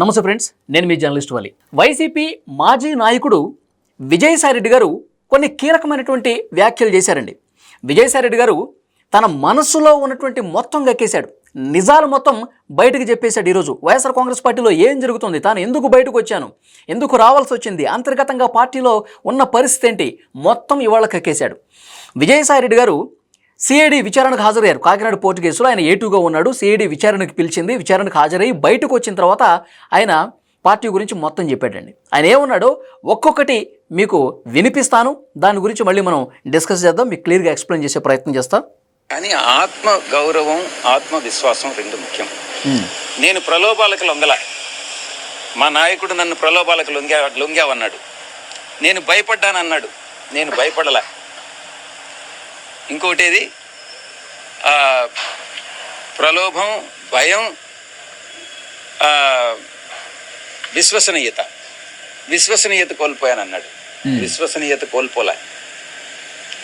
నమస్తే ఫ్రెండ్స్ నేను మీ జర్నలిస్ట్ వాలి. వైసీపీ మాజీ నాయకుడు విజయసాయిరెడ్డి గారు కొన్ని కీలకమైనటువంటి వ్యాఖ్యలు చేశారండి. విజయసాయిరెడ్డి గారు తన మనస్సులో ఉన్నటువంటి మొత్తం గక్కేశాడు. నిజాలు మొత్తం బయటకు చెప్పేశాడు ఈరోజు. వైఎస్ఆర్ కాంగ్రెస్ పార్టీలో ఏం జరుగుతుంది? తాను ఎందుకు బయటకు వచ్చాను? ఎందుకు రావాల్సి వచ్చింది? అంతర్గతంగా పార్టీలో ఉన్న పరిస్థితి ఏంటి? మొత్తం ఇవాళ కక్కేశాడు. విజయసాయిరెడ్డి గారు సిఐడి విచారణకు హాజరయ్యారు. కాకినాడ పోర్టు కేసులో ఆయన ఏటుగా ఉన్నాడు. సిఐడి విచారణకు పిలిచింది. విచారణకు హాజరై బయటకు వచ్చిన తర్వాత ఆయన పార్టీ గురించి మొత్తం చెప్పాడండి. ఆయన ఏమన్నాడో ఒక్కొక్కటి మీకు వినిపిస్తాను. దాని గురించి మళ్ళీ మనం డిస్కస్ చేద్దాం. మీకు క్లియర్గా ఎక్స్ప్లెయిన్ చేసే ప్రయత్నం చేస్తాం. కానీ ఆత్మ గౌరవం ఆత్మ విశ్వాసం రెండు ముఖ్యం. నేను ప్రలోభాలకు లొంగల. మా నాయకుడు నన్ను ప్రలోభాలకు లొంగా లొంగావన్నాడు. నేను భయపడ్డానన్నాడు. నేను భయపడలా. ఇంకోటి ఏది ఆ, ప్రలోభం భయం ఆ, విశ్వసనీయత. విశ్వసనీయత కోల్పోయానన్నాడు. విశ్వసనీయత కోల్పోలే.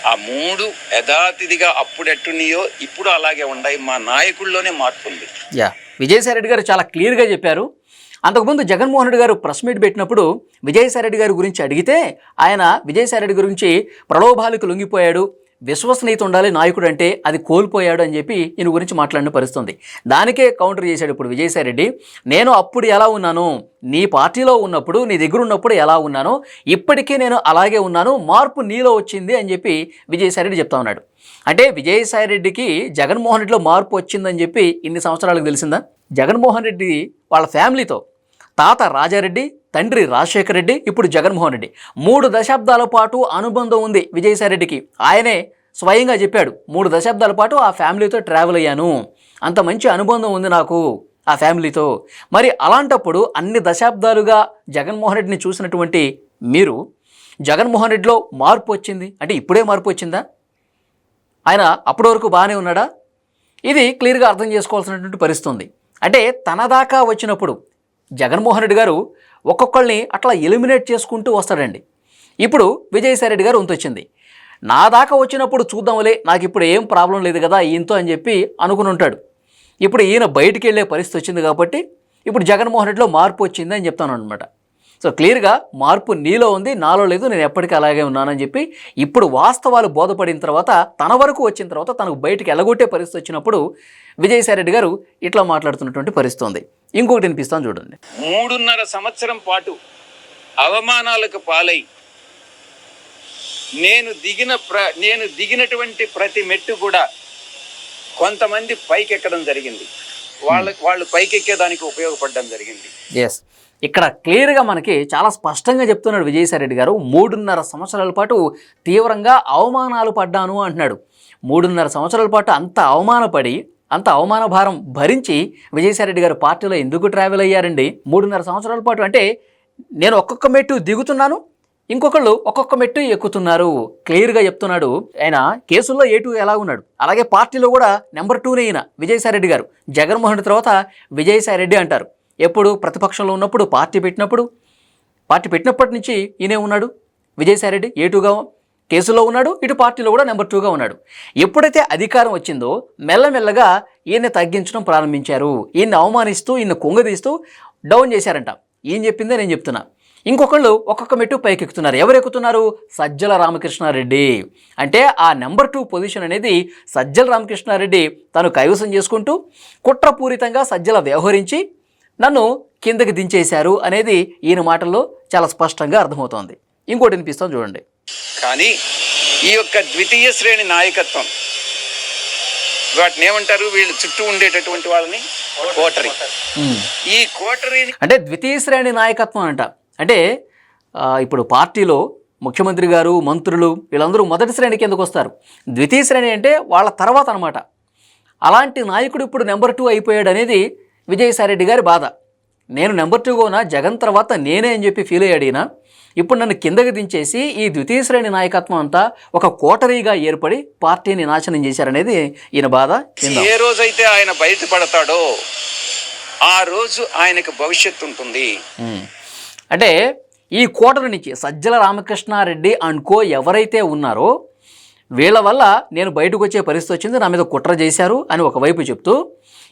ఆ మూడు యథాతిథిగా అప్పుడెట్టున్నాయో ఇప్పుడు అలాగే ఉన్నాయి. మా నాయకుల్లోనే మార్పు ఉంది యా విజయసాయి రెడ్డి గారు చాలా క్లియర్గా చెప్పారు. అంతకుముందు జగన్మోహన్ రెడ్డి గారు ప్రెస్ మీట్ పెట్టినప్పుడు విజయసాయి రెడ్డి గారి గురించి అడిగితే ఆయన విజయసాయి రెడ్డి గురించి ప్రలోభాలకు లొంగిపోయాడు. విశ్వసనీయత ఉండాలి నాయకుడు అంటే అది కోల్పోయాడు అని చెప్పి ఈయన గురించి మాట్లాడిన పరిస్థితుంది. దానికే కౌంటర్ చేశాడు ఇప్పుడు విజయసాయి రెడ్డి నేను అప్పుడు ఎలా ఉన్నాను నీ పార్టీలో ఉన్నప్పుడు నీ దగ్గర ఉన్నప్పుడు ఎలా ఉన్నాను ఇప్పటికీ నేను అలాగే ఉన్నాను మార్పు నీలో వచ్చింది అని చెప్పి విజయసాయి రెడ్డి చెప్తా ఉన్నాడు. అంటే విజయసాయి రెడ్డికి జగన్మోహన్ రెడ్డిలో మార్పు వచ్చిందని చెప్పి ఇన్ని సంవత్సరాలకు తెలిసిందా? జగన్మోహన్ రెడ్డి వాళ్ళ ఫ్యామిలీతో తాత రాజారెడ్డి తండ్రి రాజశేఖర రెడ్డి ఇప్పుడు జగన్మోహన్ రెడ్డి. మూడు దశాబ్దాల పాటు అనుబంధం ఉంది విజయసాయిరెడ్డికి. ఆయనే స్వయంగా చెప్పాడు మూడు దశాబ్దాల పాటు ఆ ఫ్యామిలీతో ట్రావెల్ అయ్యాను. అంత మంచి అనుబంధం ఉంది నాకు ఆ ఫ్యామిలీతో. మరి అలాంటప్పుడు అన్ని దశాబ్దాలుగా జగన్మోహన్ రెడ్డిని చూసినటువంటి మీరు జగన్మోహన్ రెడ్డిలో మార్పు వచ్చింది. అంటే ఇప్పుడే మార్పు వచ్చిందా? ఆయన అప్పటి వరకు బాగానే ఉన్నాడా? ఇది క్లియర్గా అర్థం చేసుకోవాల్సినటువంటి పరిస్థితి అంటే తన దాకా వచ్చినప్పుడు జగన్మోహన్ రెడ్డి గారు ఒక్కొక్కళ్ళని అట్లా ఎలిమినేట్ చేసుకుంటూ వస్తాడండి. ఇప్పుడు విజయసాయి రెడ్డి గారు ఉంతొచ్చింది నా దాకా వచ్చినప్పుడు చూద్దాంలే నాకు ఇప్పుడు ఏం ప్రాబ్లం లేదు కదా ఈయనతో అని చెప్పి అనుకుని ఉంటాడు. ఇప్పుడు ఈయన బయటికి వెళ్ళే పరిస్థితి వచ్చింది కాబట్టి ఇప్పుడు జగన్మోహన్ రెడ్డిలో మార్పు వచ్చింది అని చెప్తాను అనమాట సో క్లియర్గా మార్పు నీలో ఉంది నాలో లేదు నేను ఎప్పటికీ అలాగే ఉన్నానని చెప్పి ఇప్పుడు వాస్తవాలు బోధపడిన తర్వాత తన వరకు వచ్చిన తర్వాత తనకు బయటికి ఎలగొట్టే పరిస్థితి వచ్చినప్పుడు విజయసాయి రెడ్డి గారు ఇట్లా మాట్లాడుతున్నటువంటి పరిస్థితి ఉంది. ఇంకొకటి వినిపిస్తాను చూడండి. మూడున్నర సంవత్సరం పాటు అవమానాలకు పాలై నేను దిగిన ప్ర నేను దిగినటువంటి ప్రతి మెట్టు కూడా కొంతమంది పైకెక్కడం జరిగింది. వాళ్ళ వాళ్ళు పైకెక్కేదానికి ఉపయోగపడడం జరిగింది. ఎస్ ఇక్కడ క్లియర్గా మనకి చాలా స్పష్టంగా చెప్తున్నాడు విజయసాయిరెడ్డి గారు మూడున్నర సంవత్సరాల పాటు తీవ్రంగా అవమానాలు పడ్డాను అంటున్నాడు. మూడున్నర సంవత్సరాల పాటు అంత అవమానపడి అంత అవమాన భారం భరించి విజయసాయి రెడ్డి గారు పార్టీలో ఎందుకు ట్రావెల్ అయ్యారండి? మూడున్నర సంవత్సరాల పాటు అంటే నేను ఒక్కొక్క మెట్టు దిగుతున్నాను ఇంకొకళ్ళు ఒక్కొక్క మెట్టు ఎక్కుతున్నారు. క్లియర్గా చెప్తున్నాడు. ఆయన కేసుల్లో ఏ టూ ఎలా ఉన్నాడు? అలాగే పార్టీలో కూడా నెంబర్ టూనే ఈయన విజయసాయిరెడ్డి గారు. జగన్మోహన్ రెడ్డి తర్వాత విజయసాయి రెడ్డి అంటారు. ఎప్పుడు ప్రతిపక్షంలో ఉన్నప్పుడు పార్టీ పెట్టినప్పుడు? పార్టీ పెట్టినప్పటి నుంచి ఈయనే ఉన్నాడు? విజయసాయి రెడ్డి ఏ టూగా కేసులో ఉన్నాడు? ఇటు పార్టీలో కూడా నెంబర్ టూగా ఉన్నాడు. ఎప్పుడైతే అధికారం వచ్చిందో మెల్లమెల్లగా ఈయన్ని తగ్గించడం ప్రారంభించారు. ఈయన్ని అవమానిస్తూ ఈయన్ని కుంగదీస్తూ డౌన్ చేశారంట. ఏం చెప్పిందే నేను చెప్తున్నా. ఇంకొకళ్ళు ఒక్కొక్క మెట్టు పైకెక్కుతున్నారు. ఎవరు ఎక్కుతున్నారు సజ్జల రామకృష్ణారెడ్డి. అంటే ఆ నెంబర్ టూ పొజిషన్ అనేది సజ్జల రామకృష్ణారెడ్డి తను కైవసం చేసుకుంటూ కుట్రపూరితంగా సజ్జల వ్యవహరించి నన్ను కిందకి దించేశారు అనేది ఈయన మాటల్లో చాలా స్పష్టంగా అర్థమవుతోంది. ఇంకోటి వినిపిస్తాం చూడండి. కానీ ఈ యొక్క ద్వితీయ శ్రేణి నాయకత్వం వాటిని ఏమంటారు? వీళ్ళు చుట్టూ ఉండేటటువంటి వాళ్ళని కోటరీ. ఈ కోటరీని అంటే ద్వితీయ శ్రేణి నాయకత్వం అంట. అంటే ఇప్పుడు పార్టీలో ముఖ్యమంత్రి గారు మంత్రులు వీళ్ళందరూ మొదటి శ్రేణికి ఎందుకు వస్తారు. ద్వితీయ శ్రేణి అంటే వాళ్ళ తర్వాత అనమాట అలాంటి నాయకుడు ఇప్పుడు నెంబర్ టూ అయిపోయాడు అనేది విజయసాయిరెడ్డి గారి బాధ నేను నెంబర్ టూగా ఉన్నా జగన్ తర్వాత నేనే అని చెప్పి ఫీల్ అయ్యాడు ఈయన ఇప్పుడు నన్ను కిందకి దించేసి ఈ ద్వితీయ శ్రేణి నాయకత్వం అంతా ఒక కోటరీగా ఏర్పడి పార్టీని నాశనం చేశారనేది ఈయన బాధ. ఏ రోజైతే ఆయన బయటపడతాడో ఆ రోజు ఆయనకు భవిష్యత్తు ఉంటుంది. అంటే ఈ కోటల నుంచి సజ్జల రామకృష్ణారెడ్డి అండ్ కో ఎవరైతే ఉన్నారో వీళ్ళ వల్ల నేను బయటకు వచ్చే పరిస్థితి వచ్చింది నా మీద కుట్ర చేశారు అని ఒకవైపు చెప్తూ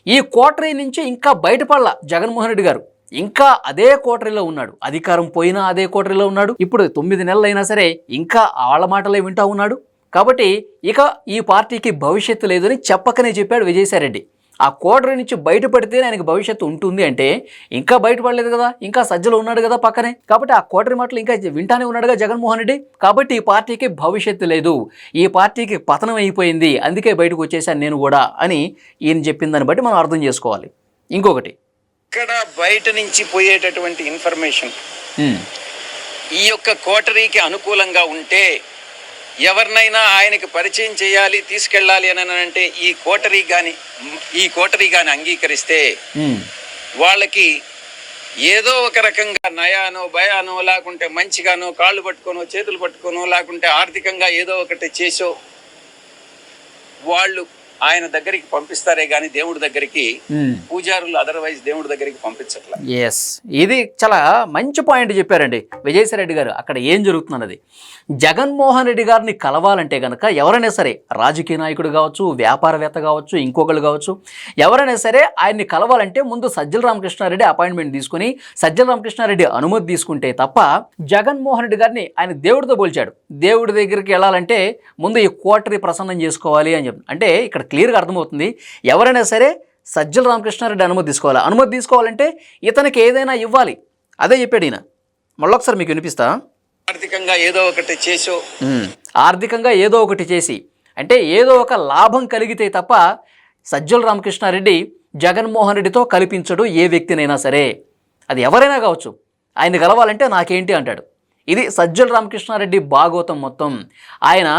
ఈ కోటరీ నుంచి ఇంకా బయటపడాల జగన్మోహన్ రెడ్డి గారు. ఇంకా అదే కోటరీలో ఉన్నాడు. అధికారం పోయినా అదే కోటరీలో ఉన్నాడు. ఇప్పుడు తొమ్మిది నెలలు అయినా సరే ఇంకా వాళ్ళ మాటలే వింటా ఉన్నాడు. కాబట్టి ఇక ఈ పార్టీకి భవిష్యత్తు లేదని చెప్పకనే చెప్పాడు విజయసాయిరెడ్డి ఆ కోటరీ నుంచి బయటపడితే ఆయనకి భవిష్యత్తు ఉంటుంది అంటే ఇంకా బయటపడలేదు కదా ఇంకా సజ్జలు ఉన్నాడు కదా పక్కనే. కాబట్టి ఆ కోటరీ మాటలు ఇంకా వింటానే ఉన్నాడుగా జగన్మోహన్ రెడ్డి. కాబట్టి ఈ పార్టీకి భవిష్యత్తు లేదు. ఈ పార్టీకి పతనం అయిపోయింది. అందుకే బయటకు వచ్చేసాను నేను కూడా అని ఈయన చెప్పిన దాన్ని బట్టి మనం అర్థం చేసుకోవాలి. ఇంకొకటి. ఇక్కడ బయట నుంచి పోయేటటువంటి ఇన్ఫర్మేషన్. ఈ యొక్క కోటరీకి అనుకూలంగా ఉంటే ఎవరినైనా ఆయనకి పరిచయం చేయాలి తీసుకెళ్ళాలి అని అంటే ఈ కోటరీ కానీ ఈ కోటరీ కానీ అంగీకరిస్తే వాళ్ళకి ఏదో ఒక రకంగా నయానో భయానో లేకుంటే మంచిగానో కాళ్ళు పట్టుకోనో చేతులు పట్టుకోనో లేకుంటే ఆర్థికంగా ఏదో ఒకటి చేసో వాళ్ళు ఆయన దగ్గరికి పంపిస్తారే కానీ దేవుడి దగ్గరికి ఉమ్. పూజారులు అదర్వైజ్ దేవుడి దగ్గరికి పంపించట్ల. ఎస్ ఇది చాలా మంచి పాయింట్ చెప్పారండి. విజయసాయిరెడ్డి గారు అక్కడ ఏం జరుగుతున్నది జగన్మోహన్ రెడ్డి గారిని కలవాలంటే కనుక ఎవరైనా సరే రాజకీయ నాయకుడు కావచ్చు వ్యాపారవేత్త కావచ్చు ఇంకొకళ్ళు కావచ్చు ఎవరైనా సరే ఆయన్ని కలవాలంటే ముందు సజ్జల రామకృష్ణారెడ్డి అపాయింట్మెంట్ తీసుకుని సజ్జల రామకృష్ణారెడ్డి అనుమతి తీసుకుంటే తప్ప జగన్మోహన్ రెడ్డి గారిని ఆయన దేవుడితో పోల్చాడు. దేవుడి దగ్గరికి వెళ్ళాలంటే ముందు ఈ కోటరీ ప్రసన్నం చేసుకోవాలి అని చెప్పి. అంటే ఇక్కడ క్లియర్గా అర్థమవుతుంది. ఎవరైనా సరే సజ్జల రామకృష్ణారెడ్డి అనుమతి తీసుకోవాలి? అనుమతి తీసుకోవాలంటే ఇతనికి ఏదైనా ఇవ్వాలి. అదే చెప్పాడు ఈయన. మళ్ళొకసారి మీకు వినిపిస్తా? ఆర్థికంగా ఏదో ఒకటి చేసో. ఆర్థికంగా ఏదో ఒకటి చేసి. అంటే ఏదో ఒక లాభం కలిగితే తప్ప సజ్జల రామకృష్ణారెడ్డి జగన్మోహన్ రెడ్డితో కల్పించడు ఏ వ్యక్తినైనా సరే. అది ఎవరైనా కావచ్చు. ఆయన కలవాలంటే నాకేంటి అంటాడు. ఇది సజ్జల రామకృష్ణారెడ్డి భాగవతం మొత్తం. ఆయన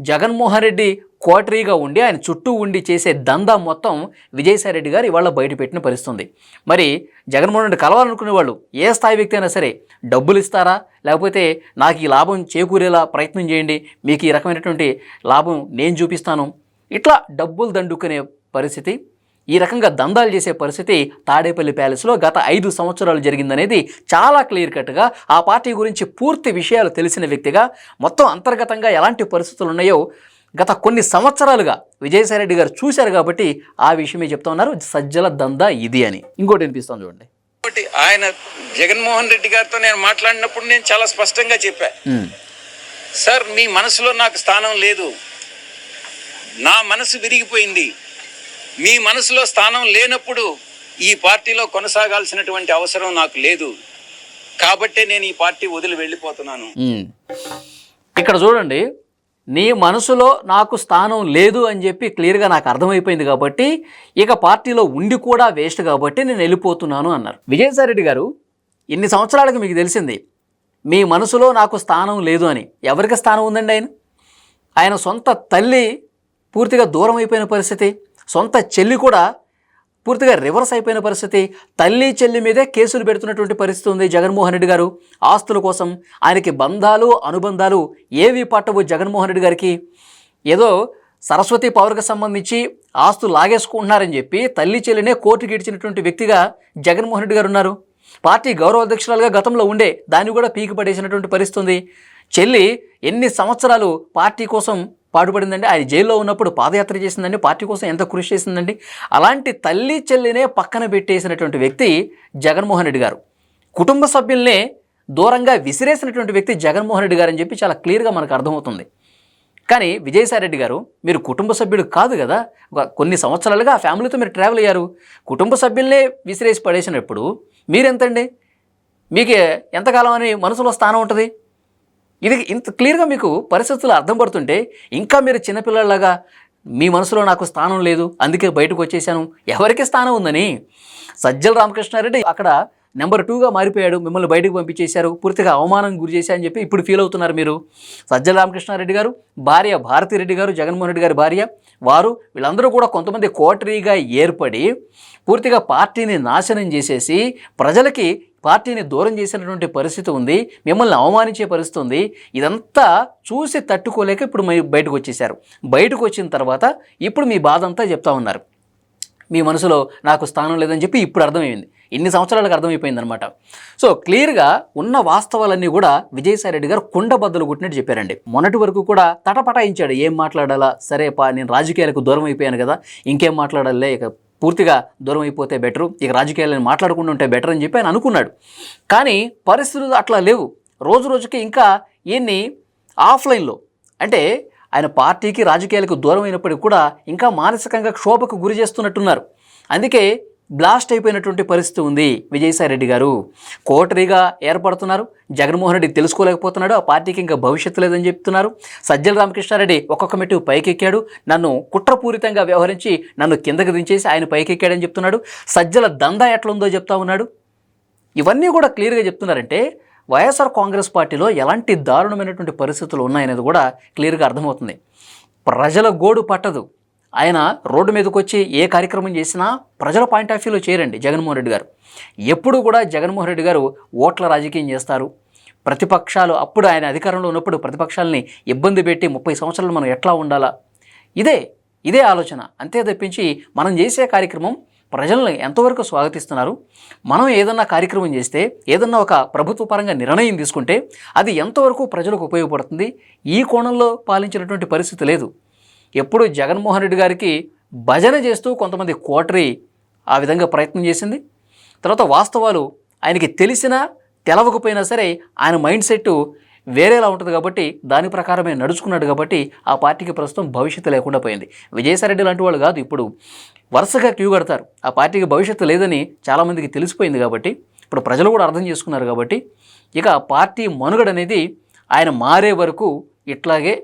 జగన్మోహన్ రెడ్డి కోటరీగా ఉండి ఆయన చుట్టూ ఉండి చేసే దందా మొత్తం విజయసాయిరెడ్డి గారు ఇవాళ బయటపెట్టిన పరిస్థితుంది. మరి జగన్మోహన్ రెడ్డి కలవాలనుకునే వాళ్ళు ఏ స్థాయి వ్యక్తి అయినా సరే డబ్బులు ఇస్తారా? లేకపోతే నాకు ఈ లాభం చేకూరేలా ప్రయత్నం చేయండి మీకు ఈ రకమైనటువంటి లాభం నేను చూపిస్తాను. ఇట్లా డబ్బులు దండుకునే పరిస్థితి ఈ రకంగా దందాలు చేసే పరిస్థితి తాడేపల్లి ప్యాలెస్లో గత ఐదు సంవత్సరాలు జరిగిందనేది చాలా క్లియర్ కట్గా ఆ పార్టీ గురించి పూర్తి విషయాలు తెలిసిన వ్యక్తిగా మొత్తం అంతర్గతంగా ఎలాంటి పరిస్థితులు ఉన్నాయో గత కొన్ని సంవత్సరాలుగా విజయసాయిరెడ్డి గారు చూశారు కాబట్టి ఆ విషయమే చెప్తా ఉన్నారు. సజ్జల దందా ఇది అని. ఇంకోటి వినిపిస్తాను చూడండి. ఆయన జగన్మోహన్ రెడ్డి గారితో నేను మాట్లాడినప్పుడు నేను చాలా స్పష్టంగా చెప్పా. సార్ మీ మనసులో నాకు స్థానం లేదు. నా మనసు విరిగిపోయింది. మీ మనసులో స్థానం లేనప్పుడు ఈ పార్టీలో కొనసాగాల్సినటువంటి అవసరం నాకు లేదు. కాబట్టే నేను ఈ పార్టీ వదిలి వెళ్ళిపోతున్నాను. ఇక్కడ చూడండి నీ మనసులో నాకు స్థానం లేదు అని చెప్పి క్లియర్గా నాకు అర్థమైపోయింది కాబట్టి ఇక పార్టీలో ఉండి కూడా వేస్ట్ కాబట్టి నేను వెళ్ళిపోతున్నాను అన్నారు. విజయసాయిరెడ్డి గారు ఇన్ని సంవత్సరాలకు మీకు తెలిసింది మీ మనసులో నాకు స్థానం లేదు అని ఎవరికి స్థానం ఉందండి ఆయన? ఆయన సొంత తల్లి పూర్తిగా దూరం అయిపోయిన పరిస్థితి సొంత చెల్లి కూడా పూర్తిగా రివర్స్ అయిపోయిన పరిస్థితి. తల్లి చెల్లి మీదే కేసులు పెడుతున్నటువంటి పరిస్థితి ఉంది జగన్మోహన్ రెడ్డి గారు. ఆస్తుల కోసం ఆయనకి బంధాలు అనుబంధాలు ఏవి పట్టవు జగన్మోహన్ రెడ్డి గారికి. ఏదో సరస్వతి పవర్కి సంబంధించి ఆస్తులు లాగేసుకుంటున్నారని చెప్పి తల్లి చెల్లినే కోర్టుకి ఇడిచినటువంటి వ్యక్తిగా జగన్మోహన్ రెడ్డి గారు ఉన్నారు. పార్టీ గౌరవ అధ్యక్షురాలుగా గతంలో ఉండే దాన్ని కూడా పీకి పడేసినటువంటి పరిస్థితి ఉంది. చెల్లి ఎన్ని సంవత్సరాలు పార్టీ కోసం పాటుపడిందండి. ఆయన జైల్లో ఉన్నప్పుడు పాదయాత్ర చేసిందండి. పార్టీ కోసం ఎంత కృషి చేసిందండి. అలాంటి తల్లి చెల్లినే పక్కన పెట్టేసినటువంటి వ్యక్తి జగన్మోహన్ రెడ్డి గారు. కుటుంబ సభ్యుల్నే దూరంగా విసిరేసినటువంటి వ్యక్తి జగన్మోహన్ రెడ్డి గారు అని చెప్పి చాలా క్లియర్గా మనకు అర్థమవుతుంది. కానీ విజయసాయిరెడ్డి గారు మీరు కుటుంబ సభ్యుడు కాదు కదా. ఒక కొన్ని సంవత్సరాలుగా ఆ ఫ్యామిలీతో మీరు ట్రావెల్ అయ్యారు. కుటుంబ సభ్యుల్నే విసిరేసి పడేసినప్పుడు మీరెంతండి? మీకు ఎంతకాలం అని మనసులో స్థానం ఉంటుంది? ఇది ఇంత క్లియర్గా మీకు పరిస్థితులు అర్థం పడుతుంటే ఇంకా మీరు చిన్నపిల్లలాగా మీ మనసులో నాకు స్థానం లేదు అందుకే బయటకు వచ్చేసాను. ఎవరికి స్థానం ఉందని? సజ్జల రామకృష్ణారెడ్డి అక్కడ నెంబర్ టూగా మారిపోయాడు. మిమ్మల్ని బయటకు పంపించేశారు. పూర్తిగా అవమానం గురి చేశారని చెప్పి ఇప్పుడు ఫీల్ అవుతున్నారు మీరు. సజ్జల రామకృష్ణారెడ్డి గారు భార్య భారతిరెడ్డి గారు జగన్మోహన్ రెడ్డి గారి భార్య వారు వీళ్ళందరూ కూడా కొంతమంది కోటరీగా ఏర్పడి పూర్తిగా పార్టీని నాశనం చేసేసి ప్రజలకి పార్టీని దూరం చేసినటువంటి పరిస్థితి ఉంది మిమ్మల్ని అవమానించే పరిస్థితి ఉంది. ఇదంతా చూసి తట్టుకోలేక ఇప్పుడు మీరు బయటకు వచ్చేసారు బయటకు వచ్చిన తర్వాత ఇప్పుడు మీ బాధ అంతా చెప్తా ఉన్నారు. మీ మనసులో నాకు స్థానం లేదని చెప్పి ఇప్పుడు అర్థమైంది. ఇన్ని సంవత్సరాలకు అర్థమైపోయింది అనమాట సో క్లియర్గా ఉన్న వాస్తవాలన్నీ కూడా విజయసాయిరెడ్డి గారు కుండబద్దలు కొట్టినట్టు చెప్పారండి. మొన్నటి వరకు కూడా తటపటాయించాడు. ఏం మాట్లాడాలా? సరే పా నేను రాజకీయాలకు దూరం అయిపోయాను కదా. ఇంకేం మాట్లాడాలే? ఇక పూర్తిగా దూరం అయిపోతే బెటరు. ఇక రాజకీయాలను మాట్లాడకుండా ఉంటే బెటర్ అని చెప్పి ఆయన అనుకున్నాడు. కానీ పరిస్థితులు అట్లా లేవు. రోజు రోజుకి ఇంకా ఈయన్ని ఆఫ్లైన్లో అంటే ఆయన పార్టీకి రాజకీయాలకు దూరం అయినప్పటికీ కూడా ఇంకా మానసికంగా క్షోభకు గురి చేస్తున్నట్టున్నారు. అందుకే బ్లాస్ట్ అయిపోయినటువంటి పరిస్థితి ఉంది విజయసాయిరెడ్డి గారు. కోటరీగా ఏర్పడుతున్నారు. జగన్మోహన్ రెడ్డి తెలుసుకోలేకపోతున్నాడు. ఆ పార్టీకి ఇంకా భవిష్యత్తు లేదని చెప్తున్నారు. సజ్జల రామకృష్ణారెడ్డి ఒక్కొక్క మెట్టు పైకెక్కాడు. నన్ను కుట్రపూరితంగా వ్యవహరించి నన్ను కిందకి దించేసి ఆయన పైకెక్కాడని చెప్తున్నాడు. సజ్జల దందా ఎట్లుందో చెప్తా ఉన్నాడు. ఇవన్నీ కూడా క్లియర్గా చెప్తున్నారంటే వైఎస్ఆర్ కాంగ్రెస్ పార్టీలో ఎలాంటి దారుణమైనటువంటి పరిస్థితులు ఉన్నాయనేది కూడా క్లియర్గా అర్థమవుతుంది. ప్రజల గోడు పట్టదు. ఆయన రోడ్డు మీదకి వచ్చి ఏ కార్యక్రమం చేసినా ప్రజల పాయింట్ ఆఫ్ వ్యూలో చేయరండి జగన్మోహన్ రెడ్డి గారు. ఎప్పుడు కూడా జగన్మోహన్ రెడ్డి గారు ఓట్ల రాజకీయం చేస్తారు. ప్రతిపక్షాలు అప్పుడు ఆయన అధికారంలో ఉన్నప్పుడు ప్రతిపక్షాలని ఇబ్బంది పెట్టి ముప్పై సంవత్సరాలు మనం ఎట్లా ఉండాలా? ఇదే ఇదే ఆలోచన. అంతే తప్పించి మనం చేసే కార్యక్రమం ప్రజలను ఎంతవరకు స్వాగతిస్తున్నారు? మనం ఏదన్నా కార్యక్రమం చేస్తే ఏదన్నా ఒక ప్రభుత్వ పరంగా నిర్ణయం తీసుకుంటే అది ఎంతవరకు ప్రజలకు ఉపయోగపడుతుంది? ఈ కోణంలో పాలించినటువంటి పరిస్థితి లేదు. ఎప్పుడు జగన్మోహన్ రెడ్డి గారికి భజన చేస్తూ కొంతమంది కోటరీ ఆ విధంగా ప్రయత్నం చేసింది. తర్వాత వాస్తవాలు ఆయనకి తెలిసినా తెలవకపోయినా సరే ఆయన మైండ్ సెట్ వేరేలా ఉంటుంది కాబట్టి దాని ప్రకారమే నడుచుకున్నాడు కాబట్టి ఆ పార్టీకి ప్రస్తుతం భవిష్యత్తు లేకుండా పోయింది. విజయసాయిరెడ్డి లాంటి వాళ్ళు కాదు ఇప్పుడు. వరుసగా క్యూ కడతారు. ఆ పార్టీకి భవిష్యత్తు లేదని చాలామందికి తెలిసిపోయింది కాబట్టి ఇప్పుడు ప్రజలు కూడా అర్థం చేసుకున్నారు కాబట్టి ఇక ఆ పార్టీ మనుగడ అనేది ఆయన మారే వరకు ఇట్లాగే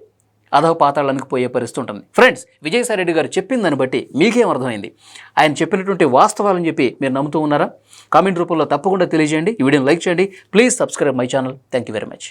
అధవ పాతాళానికి పోయే పరిస్థితి ఉంటుంది. ఫ్రెండ్స్ విజయసాయిరెడ్డి గారు చెప్పిన దాన్ని బట్టి మీకేం అర్థమైంది? ఆయన చెప్పినటువంటి వాస్తవాలని చెప్పి మీరు నమ్ముతూ ఉన్నారా? కామెంట్ రూపంలో తప్పకుండా తెలియజేయండి. ఈ వీడియోని లైక్ చేయండి. Please subscribe my channel thank you very much